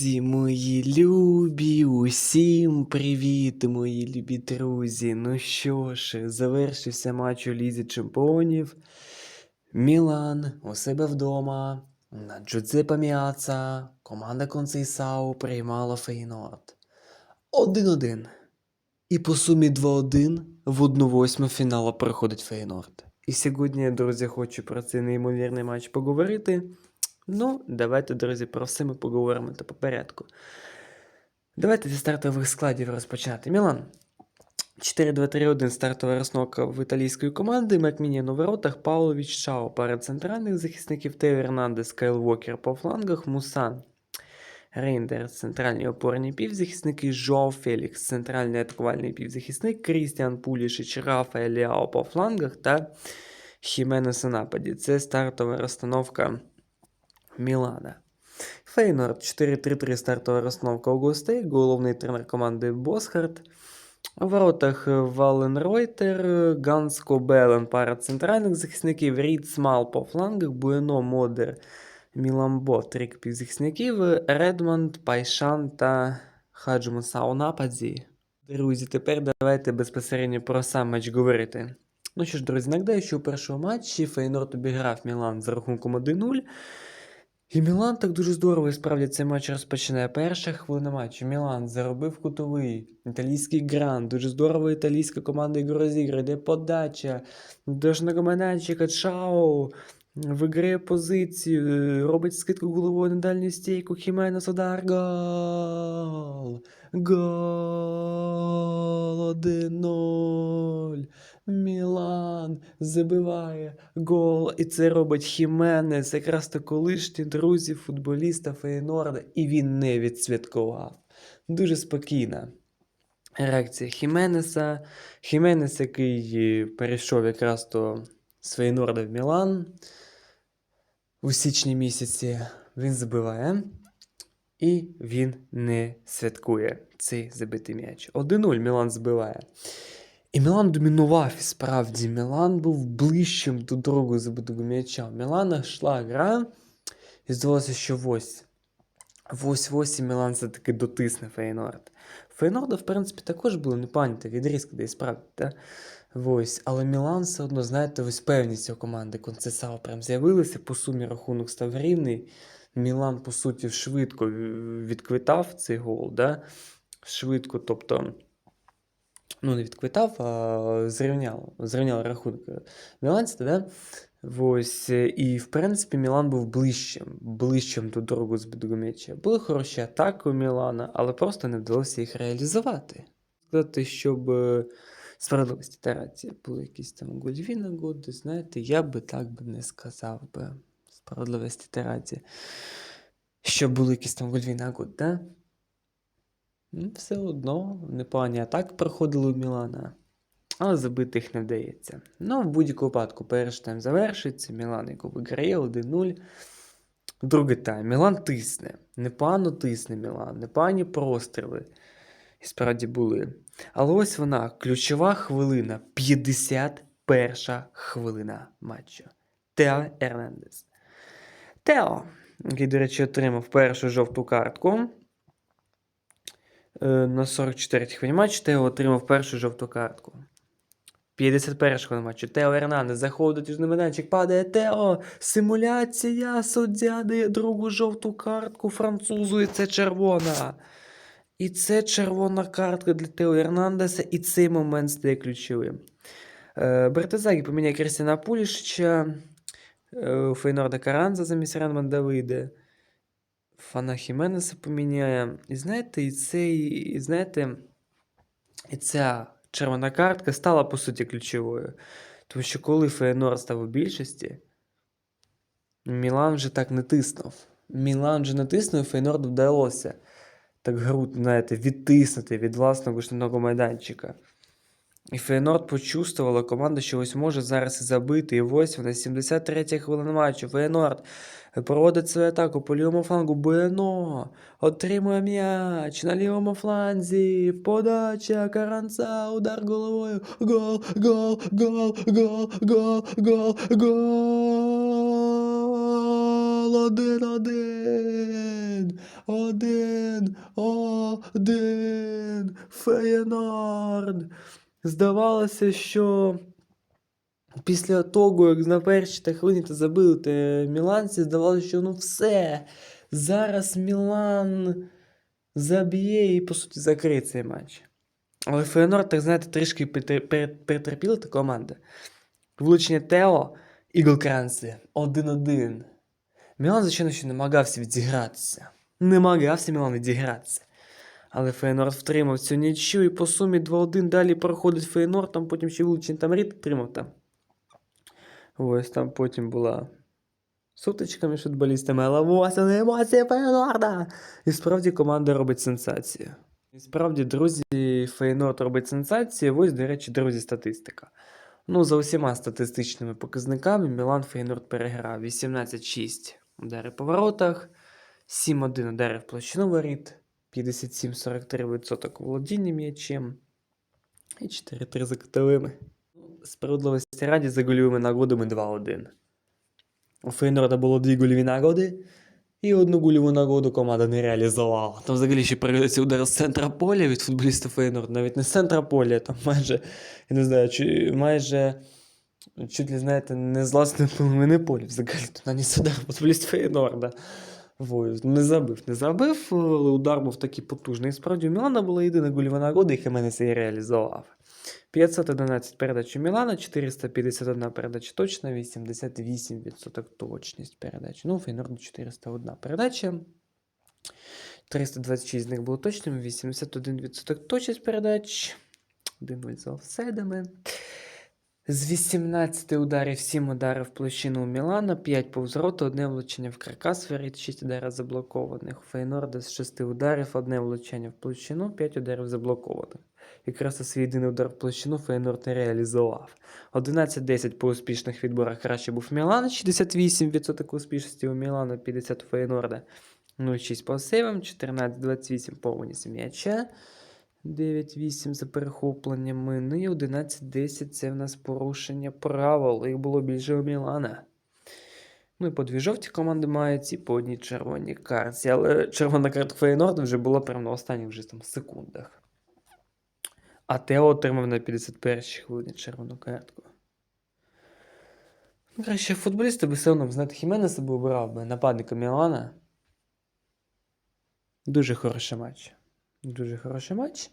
Друзі, мої любі, усім привіт, мої любі друзі. Ну що ж, завершився матч у Лізі Чемпіонів. Мілан у себе вдома на Джудзепе Міаца команда Концейсау приймала Фейнорд. 1-1. І по сумі 2-1 в 1-8 фіналу проходить Фейнорд. І сьогодні, друзі, хочу про цей неймовірний матч поговорити. Ну, давайте, друзі, про все ми поговоримо та по порядку. Давайте зі стартових складів розпочати. Мілан. 4-2-3-1 стартова розновка в італійської команди. Макмініан у воротах, Павлович Чао. Пара центральних захисників Тео Ернандес, Кайл Вокер по флангах, Мусан. Рейндер, центральні опорні півзахисники, Жоу Фелікс, центральний атакувальний півзахисник, Крістіан Пулішич, Рафаель Ліао по флангах та Хіменес у нападі. Це стартова розстановка Мілана. Фейнорд 4-3-3 стартова розстановка у гостей, головний тренер команди Босхард. У воротах Вален Ройтер, Ганс Кобелен, пара центральних захисників, Рід Смал по флангах, Буено Модер, Міламбо, трик півзахисників, Редмонд, Пайшан та Хаджмуса у нападі. Друзі, тепер давайте безпосередньо про сам матч говорити. Ну що ж, друзі, нагадаю, що у першому матчі Фейнорд обіграв Мілан за рахунком 1-0. І Мілан так дуже здорово і справді цей матч розпочинає. Перша хвилина матчу. Мілан заробив кутовий, італійський гранд, дуже здорово італійська команда ігру розіграє, де подача, дошного майданчика, Чао, виграє позицію, робить скидку головою на дальню стійку, Хіменес удар, гол, гол, 1-0. Мілан забиває гол, і це робить Хіменес, якраз то колишні друзі футболіста Фейнорда, і він не відсвяткував. Дуже спокійна реакція Хіменеса. Хіменес, який перейшов якраз то з Фейнорда в Мілан у січні місяці, він забиває. І він не святкує цей забитий м'яч. 1-0 Мілан збиває. І Мілан домінував, і справді. Мілан був ближчим до другого забитого м'яча. Мілана йшла гра, і здавалося, що ось. Ось ось і Мілан все-таки дотисне Фейнорд. Фейнорда, в принципі, також було непогані відрізки, де і справді. Та? Ось. Але Мілан все одно, знаєте, ось певність у команди Концесао прям з'явилася, по сумі рахунок став рівний. Мілан, по суті, швидко відквитав цей гол. Да? Швидко, тобто ну, не відквитав, а зрівняв, зрівняв рахунок міланця, да? Ось, і, в принципі, Мілан був ближчим, ближчим до другого збитого м'яча. Були хороші атаки у Мілана, але просто не вдалося їх реалізувати. Сказати, щоб е, справедливості тарація були якісь там гольові нагоди, знаєте, я би так би не сказав би справедливості та рації, щоб були якісь там гольові нагоди, да? Ну, Все одно непогані атаки проходили у Мілана, але забити їх не вдається. Ну, в будь-якому випадку, перший тайм завершиться, Мілан яку виграє 1-0. Другий тайм. Мілан тисне. Непогано тисне Мілан, непогані простріли. І справді були. Але ось вона, ключова хвилина, 51 хвилина матчу. Тео Ернандес. Тео, який, до речі, отримав першу жовту картку. Е, на 44 хвилині матчу Тео отримав першу жовту картку. 51 хвилина матчу. Тео Ернандес заходить у майданчик, падає Тео. Симуляція, суддя дає другу жовту картку французу, і це червона. І це червона картка для Тео Ернандеса, і цей момент стає ключовим. Е, Бертезагі поміняє Крістіна Пулішича, е, Фейнорда Каранза замість Ренманда вийде. Фана Хіменеса поміняє. І знаєте, і цей, і знаєте, і ця червона картка стала по суті ключовою. Тому що коли Фейнор став у більшості, Мілан вже так не тиснув. Мілан вже не тиснув, і Фейнорду вдалося так гру, знаєте, відтиснути від власного штатного майданчика. І Фейнорд почувствувала команда, що ось може зараз і забити. І ось вона 73 хвилина матчу. Фейнорд проводить свою атаку по лівому флангу. Буено отримує м'яч на лівому фланзі. Подача Каранца, удар головою. Гол, гол, гол, гол, гол, гол, гол. Гол один-один. Один. Один. Феєнорд. Здавалося, що після того, як на першій та хвилині та забили те міланці, здавалося, що ну все. Зараз Мілан заб'є і, по суті, закриє цей матч. Але Феєнорд, так знаєте, трішки перетер- перетерпіла та команда. Влучення Тео і Голкранці 1-1. Мілан, звичайно, що намагався відігратися. Намагався Мілан відігратися. Але Фейнорд втримав цю нічю і по сумі 2-1 далі проходить Фейнорд, там потім ще влучень там Рід отримав там. Ось там потім була сутичка між футболістами, але ось вони емоції Фейнорда! І справді команда робить сенсацію. І справді, друзі, Фейнорд робить сенсацію. Ось, до речі, друзі, статистика. Ну, за усіма статистичними показниками Мілан Фейнорд переграв 18-6 удари по воротах, 7-1 удари в площину воріт, 57-43% володіння м'ячем і 4-3 за кутовими. Справедливості раді за гольовими нагодами 2-1. У Фейнорда було дві гольові нагоди, і одну гольову нагоду команда не реалізувала. Там взагалі ще передається удар з центра поля від футболіста Фейнорд, навіть не з центра поля, там майже, я не знаю, чи майже чуть ли, знаєте, не з власної половини поля взагалі тут наніс удар футболіст Фейнорда. Не забив, не забив, але удар був такий потужний. Справді у Мілана була єдина гольова нагода, і Хеменес її реалізував. 511 передач у Мілана, 451 передача точна, 88% точність передач. Ну, Фейнорду 401 передача. 326 з них було точними, 81% точність передач. 1 за офсайдами. З 18 ударів 7 ударів площину у Мілана, 5 повз рота, одне влучення в каркас, воріт, 6 ударів заблокованих. У Фейнорда з 6 ударів, одне влучання в площину, 5 ударів заблокованих. Якраз свій єдиний удар в площину Фейнорд не реалізував. 11-10 по успішних відборах краще був Мілан, 68% успішності у Мілана, 50 у Фейнорда. 0-6 по сейвам, 14-28 по винісу м'яча. 9-8 за перехопленнями. І 11-10 це в нас порушення правил. Їх було більше у Мілана. Ну і по дві жовті команди мають, і по одній червоній карті. Але червона картка Фейнорда вже була прямо на останніх вже там секундах. А Тео отримав на 51-й хвилині червону картку. Ну, краще футболісти би все одно, знаєте, Хіменеса би обирав би нападника Мілана. Дуже хороший матч. Дуже хороший матч.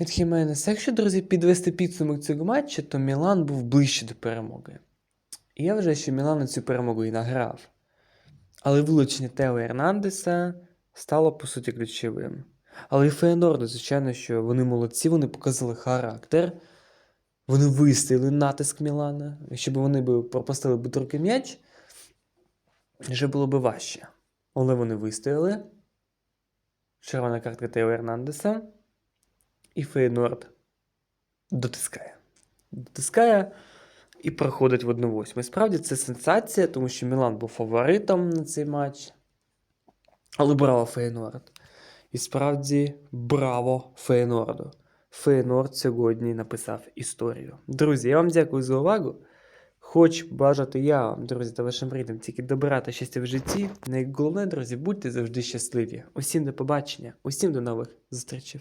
Від Хіменеса. Якщо, друзі, підвести підсумок цього матчу, то Мілан був ближче до перемоги. І я вважаю, що Мілан на цю перемогу і награв. Але вилучення Тео Ернандеса стало, по суті, ключовим. Але і Феєнорду, звичайно, що вони молодці, вони показали характер. Вони вистояли натиск Мілана. Якщо б вони пропустили б м'яч, вже було б важче. Але вони вистояли. Червона картка Тео Ернандеса. І Фейнорд дотискає. Дотискає і проходить в 1-8. І справді це сенсація, тому що Мілан був фаворитом на цей матч. Але браво Фейнорд. І справді браво Фейнорду. Фейнорд сьогодні написав історію. Друзі, я вам дякую за увагу. Хоч бажати я вам, друзі, та вашим рідним тільки добра та щастя в житті. Найголовне, друзі, будьте завжди щасливі. Усім до побачення, усім до нових зустрічей.